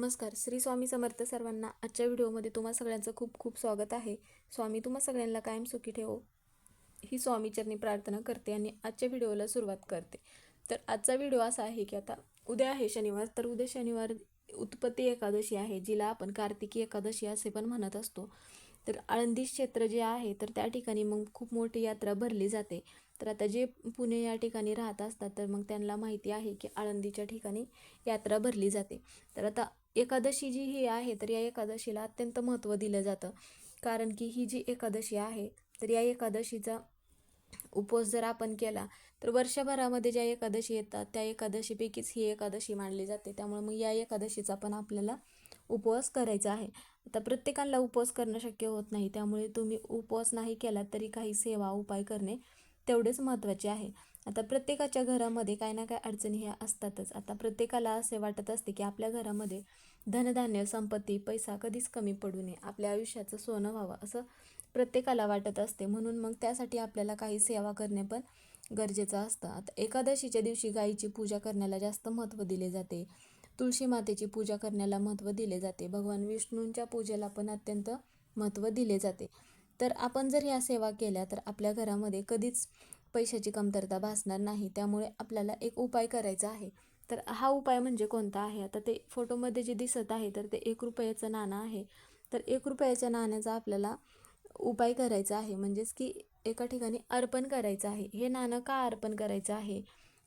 नमस्कार. श्री स्वामी समर्थ सर्वांना आजच्या व्हिडिओमध्ये तुम्हा सगळ्यांचं खूप खूप स्वागत आहे. स्वामी तुम्हा सगळ्यांना कायम सुखी ठेवो. ही स्वामीचरणी प्रार्थना करते आणि आजच्या व्हिडिओला सुरुवात करते. तर आजचा व्हिडिओ असा आहे की आता उद्या आहे शनिवार तर उद्या शनिवार उत्पत्ती एकादशी आहे जिला आपण कार्तिकी एकादशी असे पण म्हणत असतो. तर आळंदी क्षेत्र जे आहे तर त्या ठिकाणी मग खूप मोठी यात्रा भरली जाते. तर आता जे पुणे या ठिकाणी राहत असतात तर मग त्यांना माहिती आहे की आळंदीच्या ठिकाणी यात्रा भरली जाते. तर आता एकादशी जी ही आहे तर या एकादशीला अत्यंत महत्त्व दिलं जातं. कारण की ही जी एकादशी आहे तर या एकादशीचा उपवास जर आपण केला तर वर्षभरामध्ये ज्या एकादशी येतात त्या एकादशीपैकीच ही एकादशी मानली जाते. त्यामुळे मग या एकादशीचा पण आपल्याला उपवास करायचा आहे. आता प्रत्येकाला उपवास करणं शक्य होत नाही त्यामुळे तुम्ही उपवास नाही केला तरी काही सेवा उपाय करणे तेवढेच महत्त्वाचे आहे. आता प्रत्येकाच्या घरामध्ये काही ना काही अडचणी ह्या असतातच. आता प्रत्येकाला असे वाटत असते की आपल्या घरामध्ये धनधान्य संपत्ती पैसा कधीच कमी पडू नये. आपल्या आयुष्याचं सोनं व्हावं असं प्रत्येकाला वाटत असते. म्हणून मग त्यासाठी आपल्याला काही सेवा करणे पण गरजेचं असतं. आता एकादशीच्या दिवशी गायीची पूजा करण्याला जास्त महत्त्व दिले जाते. तुळशी मातेची पूजा करण्याला महत्त्व दिले जाते. भगवान विष्णूंच्या पूजेला पण अत्यंत महत्त्व दिले जाते. तर आपण जर ह्या सेवा केल्या तर आपल्या घरामध्ये कधीच पैशाची कमतरता भासणार नाही. त्यामुळे आपल्याला एक उपाय करायचा आहे. तर हा उपाय म्हणजे कोणता आहे? आता ते फोटोमध्ये जे दिसत आहे तर ते एक रुपयाचं नाणं आहे. तर एक रुपयाच्या नाण्याचा आपल्याला उपाय करायचा आहे. म्हणजेच की एका ठिकाणी अर्पण करायचं आहे. हे नाणं का अर्पण करायचं आहे?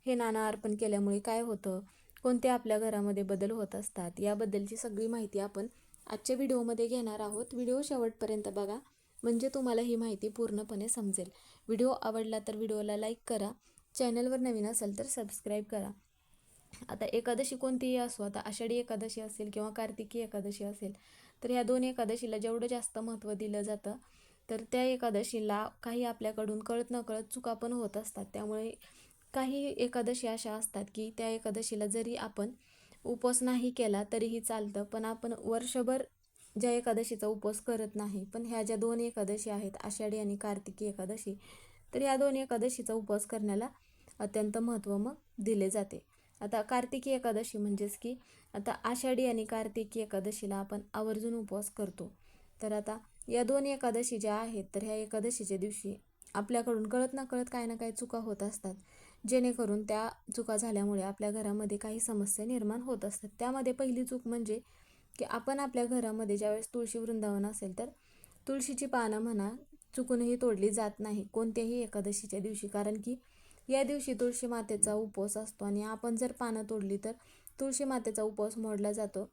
हे नाणं अर्पण केल्यामुळे काय होतं? कोणते आपल्या घरामध्ये बदल होत असतात? याबद्दलची सगळी माहिती आपण आजच्या व्हिडिओमध्ये घेणार आहोत. व्हिडिओ शेवटपर्यंत बघा. म्हणजे तुम्हाला ही माहिती पूर्णपणे समजेल. व्हिडिओ आवडला तर व्हिडिओला लाईक करा. चॅनलवर नवीन असेल तर सबस्क्राईब करा. आता एकादशी कोणतीही असो आता आषाढी एकादशी असेल किंवा कार्तिकी एकादशी असेल तर ह्या दोन एकादशीला जेवढं जास्त महत्त्व दिलं जातं तर त्या एकादशीला काही आपल्याकडून कळत नकळत चुका पण होत असतात. त्यामुळे काही एकादशी अशा असतात की त्या एकादशीला जरी आपण उपवास नाही केला तरीही चालतं पण आपण वर्षभर ज्या एकादशीचा उपवास करत नाही पण ह्या ज्या दोन एकादशी आहेत आषाढी आणि कार्तिकी एकादशी तर ह्या दोन एकादशीचा उपवास करण्याला अत्यंत महत्त्व मग दिले जाते. आता कार्तिकी एकादशी म्हणजेच की आता आषाढी आणि कार्तिकी एकादशीला आपण आवर्जून उपवास करतो. तर आता या दोन एकादशी ज्या आहेत तर ह्या एकादशीच्या दिवशी आपल्याकडून कळत ना कळत काही ना काही चुका होत असतात. जेणेकरून त्या चुका झाल्यामुळे आपल्या घरामध्ये काही समस्या निर्माण होत असतात. त्यामध्ये पहिली चूक म्हणजे की आपण आपल्या घरामध्ये ज्यावेळेस तुळशी वृंदावन असेल तर तुळशीची पानं म्हणा चुकूनही तोडली जात नाही कोणत्याही एकादशीच्या दिवशी. कारण की या दिवशी तुळशी मातेचा उपवास असतो आणि आपण जर पानं तोडली तर तुळशी मातेचा उपवास मोडला जातो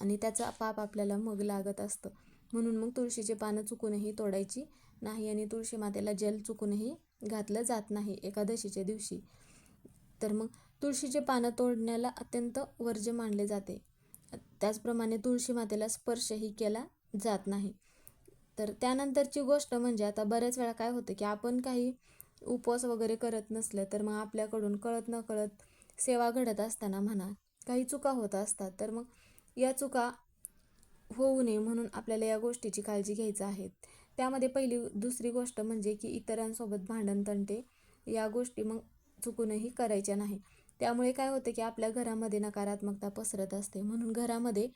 आणि त्याचा पाप आपल्याला मग लागत असतं. म्हणून मग तुळशीचे पानं चुकूनही तोडायची नाही आणि तुळशी मातेला जल चुकूनही घातलं जात नाही एकादशीच्या दिवशी. तर मग तुळशीचे पानं तोडण्याला अत्यंत वर्ज्य मानले जाते. त्याचप्रमाणे तुळशी मातेला स्पर्शही केला जात नाही. तर त्यानंतरची गोष्ट म्हणजे आता बऱ्याच वेळा काय होतं की आपण काही उपवास वगैरे करत नसलं तर मग आपल्याकडून कळत न कळत सेवा घडत असताना म्हणा काही चुका होत असतात तर मग या चुका होऊ नये म्हणून आपल्याला या गोष्टीची काळजी घ्यायचं आहे. त्यामध्ये पहिली दुसरी गोष्ट म्हणजे की इतरांसोबत भांडण तंटे या गोष्टी मग चुकूनही करायच्या नाही. त्यामुळे काय होतं की आपल्या घरामध्ये नकारात्मकता पसरत असते. म्हणून घरामध्ये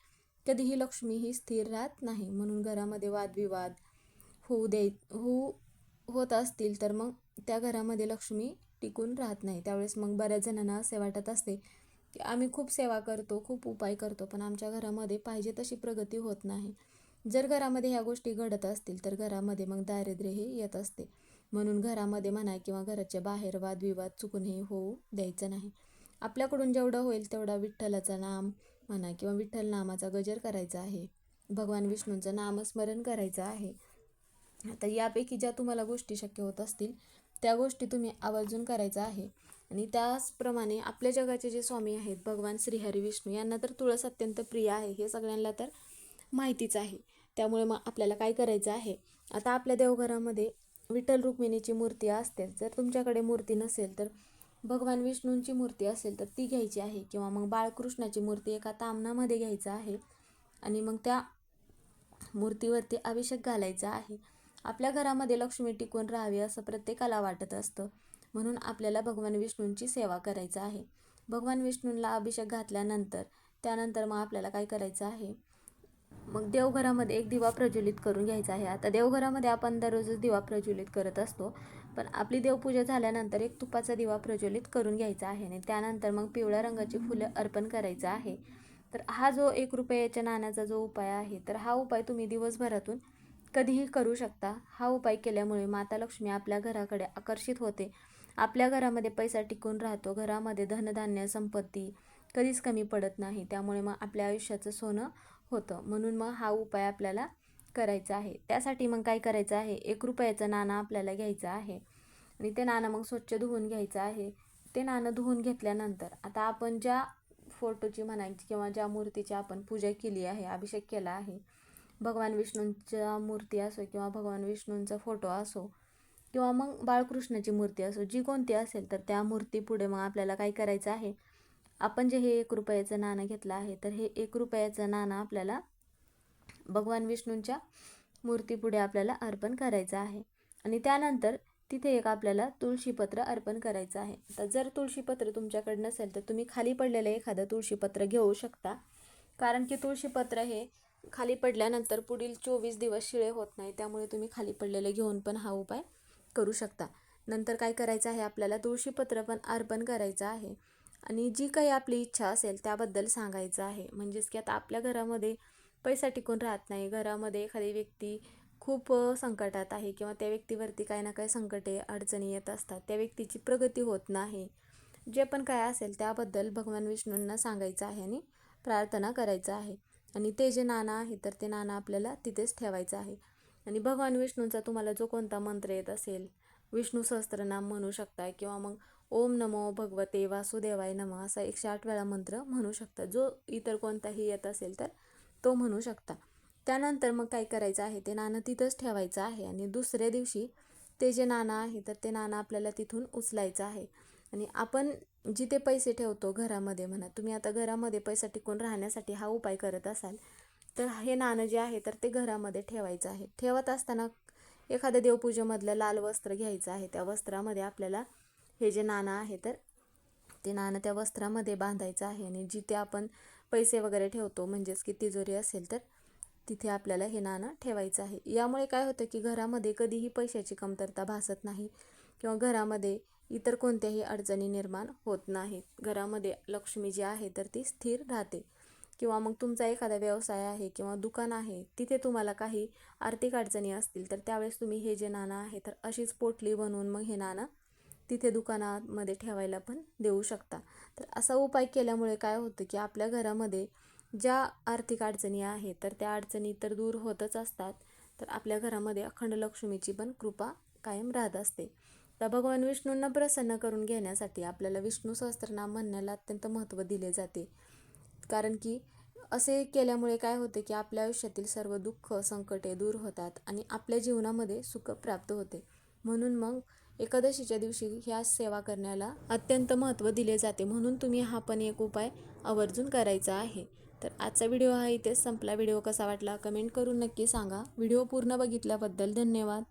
कधीही लक्ष्मी ही स्थिर राहत नाही. म्हणून घरामध्ये वादविवाद होऊ द्याय होऊ होत असतील तर मग त्या घरामध्ये लक्ष्मी टिकून राहत नाही. त्यावेळेस मग बऱ्याच जणांना असे वाटत असते. की आम्ही खूप सेवा करतो खूप उपाय करतो पण आमच्या घरामध्ये पाहिजे तशी प्रगती होत नाही. जर घरामध्ये ह्या गोष्टी घडत असतील तर घरामध्ये मग दारिद्र्य हे येत असते. म्हणून घरामध्ये म्हणा किंवा घराच्या बाहेर वादविवाद चुकूनही होऊ द्यायचं नाही. आपल्याकडून जेवढं होईल तेवढा विठ्ठलाचं नाम म्हणा किंवा विठ्ठल नामाचा गजर करायचा आहे. भगवान विष्णूंचं नामस्मरण करायचं आहे. आता यापैकी ज्या तुम्हाला गोष्टी शक्य होत असतील त्या गोष्टी तुम्ही आवर्जून करायचा आहे. आणि त्याचप्रमाणे आपल्या जगाचे जे स्वामी आहेत भगवान श्रीहरी विष्णू यांना तर तुळस अत्यंत प्रिय आहे हे सगळ्यांना तर माहितीच आहे. त्यामुळे मग आपल्याला काय करायचं आहे? आता आपल्या देवघरामध्ये विठ्ठल रुक्मिणीची मूर्ती असते जर तुमच्याकडे मूर्ती नसेल तर भगवान विष्णूंची मूर्ती असेल तर ती घ्यायची आहे. किंवा मग बाळकृष्णाची मूर्ती एका तामणामध्ये घ्यायचं आहे. आणि मग त्या मूर्तीवरती अभिषेक घालायचा आहे. आपल्या घरामध्ये लक्ष्मी टिकून राहावी असं प्रत्येकाला वाटत असतं. म्हणून आपल्याला भगवान विष्णूंची सेवा करायचं आहे. भगवान विष्णूंना अभिषेक घातल्यानंतर त्यानंतर मग आपल्याला काय करायचं आहे? मग देवघरामध्ये एक दिवा प्रज्वलित करून घ्यायचा आहे. आता देवघरामध्ये आपण दररोजच दिवा प्रज्वलित करत असतो पण आपली देवपूजा झाल्यानंतर एक तुपाचा दिवा प्रज्वलित करून घ्यायचा आहे आणि त्यानंतर मग पिवळ्या रंगाची फुलं अर्पण करायचं आहे. तर हा जो एक रुपयाच्या नाण्याचा जो उपाय आहे तर हा उपाय तुम्ही दिवसभरातून कधीही करू शकता. हा उपाय केल्यामुळे माता लक्ष्मी आपल्या घराकडे आकर्षित होते. आपल्या घरामध्ये पैसा टिकून राहतो. घरामध्ये धनधान्य संपत्ती कधीच कमी पडत नाही. त्यामुळे मग आपल्या आयुष्याचं सोनं होतं. म्हणून मग हा उपाय आपल्याला करायचा आहे. त्यासाठी मग काय करायचं आहे? एक रुपयाचं नाणं आपल्याला घ्यायचं आहे. आणि ते नाणं मग स्वच्छ धुवून घ्यायचं आहे. ते नाणं धुवून घेतल्यानंतर आता आपण ज्या फोटोची म्हणायची किंवा ज्या मूर्तीची आपण पूजा केली आहे अभिषेक केला आहे भगवान विष्णूंच्या मूर्ती असो किंवा भगवान विष्णूंचा फोटो असो किंवा मग बाळकृष्णाची मूर्ती असो जी कोणती असेल तर त्या मूर्तीपुढे मग आपल्याला काय करायचं आहे? आपण जे हे एक रुपयाचं नाणं घेतलं आहे तर हे एक रुपयाचं नाणं आपल्याला भगवान विष्णूंच्या मूर्तीपुढे आपल्याला अर्पण करायचं आहे. आणि त्यानंतर तिथे एक आपल्याला तुळशीपत्र अर्पण करायचं आहे. तर जर तुळशीपत्र तुमच्याकडे नसेल तर तुम्ही खाली पडलेलं एखादं तुळशीपत्र घेऊ शकता. कारण की तुळशीपत्र हे खाली पडल्यानंतर पुढील चोवीस दिवस शिळे होत नाही त्यामुळे तुम्ही खाली पडलेले घेऊन पण हा उपाय करू शकता. नंतर काय करायचं आहे आपल्याला? तुळशीपत्र पण अर्पण करायचं आहे. आणि जी काही आपली इच्छा असेल त्याबद्दल सांगायचं आहे. म्हणजेच की आता आपल्या घरामध्ये पैसा टिकून राहत नाही. घरामध्ये एखादी व्यक्ती खूप संकटात आहे किंवा त्या व्यक्तीवरती काही ना काही संकटे अडचणी येत असतात. त्या व्यक्तीची प्रगती होत नाही. जे पण काय असेल त्याबद्दल भगवान विष्णूंना सांगायचं आहे आणि प्रार्थना करायचं आहे. आणि ते जे नाणं आहे तर ते नाणं आपल्याला तिथेच ठेवायचं आहे. आणि भगवान विष्णूंचा तुम्हाला जो कोणता मंत्र येत असेल विष्णू सहस्त्रनाम म्हणू शकता किंवा मग ओम नमो भगवते वासुदेवाय नम असा एकशे आठ वेळा मंत्र म्हणू शकता. जो इतर कोणताही येत असेल तर तो म्हणू शकता. त्यानंतर मग काय करायचं आहे ते नाणं तिथंच ठेवायचं आहे आणि दुसऱ्या दिवशी ते जे नाणं आहे तर ते नाणं आपल्याला तिथून उचलायचं आहे. आणि आपण जिथे पैसे ठेवतो घरामध्ये म्हणा तुम्ही आता घरामध्ये पैसा टिकून राहण्यासाठी हा उपाय करत असाल तर हे नाणं जे आहे तर ते घरामध्ये ठेवायचं आहे. ठेवत असताना एखाद्या देवपूजेमधलं लाल वस्त्र घ्यायचं आहे त्या वस्त्रामध्ये आपल्याला हे जे नाणं आहे तर ते नाणं त्या वस्त्रामध्ये बांधायचं आहे आणि जिथे आपण पैसे वगैरे ठेवतो म्हणजेच की तिजोरी असेल तर तिथे आपल्याला हे नाणं ठेवायचं आहे. यामुळे काय होतं की घरामध्ये कधीही पैशाची कमतरता भासत नाही किंवा घरामध्ये इतर कोणत्याही अडचणी निर्माण होत नाहीत. घरामध्ये लक्ष्मी जी आहे तर ती स्थिर राहते. किंवा मग तुमचा एखादा व्यवसाय आहे किंवा दुकान आहे तिथे तुम्हाला काही आर्थिक अडचणी असतील तर त्यावेळेस तुम्ही हे जे नाणं आहे तर अशीच पोटली बनवून मग हे नाणं तिथे दुकानामध्ये ठेवायला पण देऊ शकता. तर असा उपाय केल्यामुळे काय होतं की आपल्या घरामध्ये ज्या आर्थिक अडचणी आहेत तर त्या अडचणी तर दूर होतच असतात तर आपल्या घरामध्ये अखंड लक्ष्मीची पण कृपा कायम राहत असते. तर भगवान विष्णूंना प्रसन्न करून घेण्यासाठी आपल्याला विष्णू सहस्त्रनाम म्हणण्याला अत्यंत महत्त्व दिले जाते. कारण की असे केल्यामुळे काय होते की आपल्या आयुष्यातील सर्व दुःख संकटे दूर होतात आणि आपल्या जीवनामध्ये सुख प्राप्त होते. म्हणून मग एकादशीच्या दिवशी ह्या सेवा करण्याला अत्यंत महत्त्व दिले जाते. म्हणून तुम्ही हा पण एक उपाय आवर्जून करायचा आहे. तर आजचा व्हिडिओ हा इथेच संपला. व्हिडिओ कसा वाटला कमेंट करून नक्की सांगा. व्हिडिओ पूर्ण बघितल्याबद्दल धन्यवाद.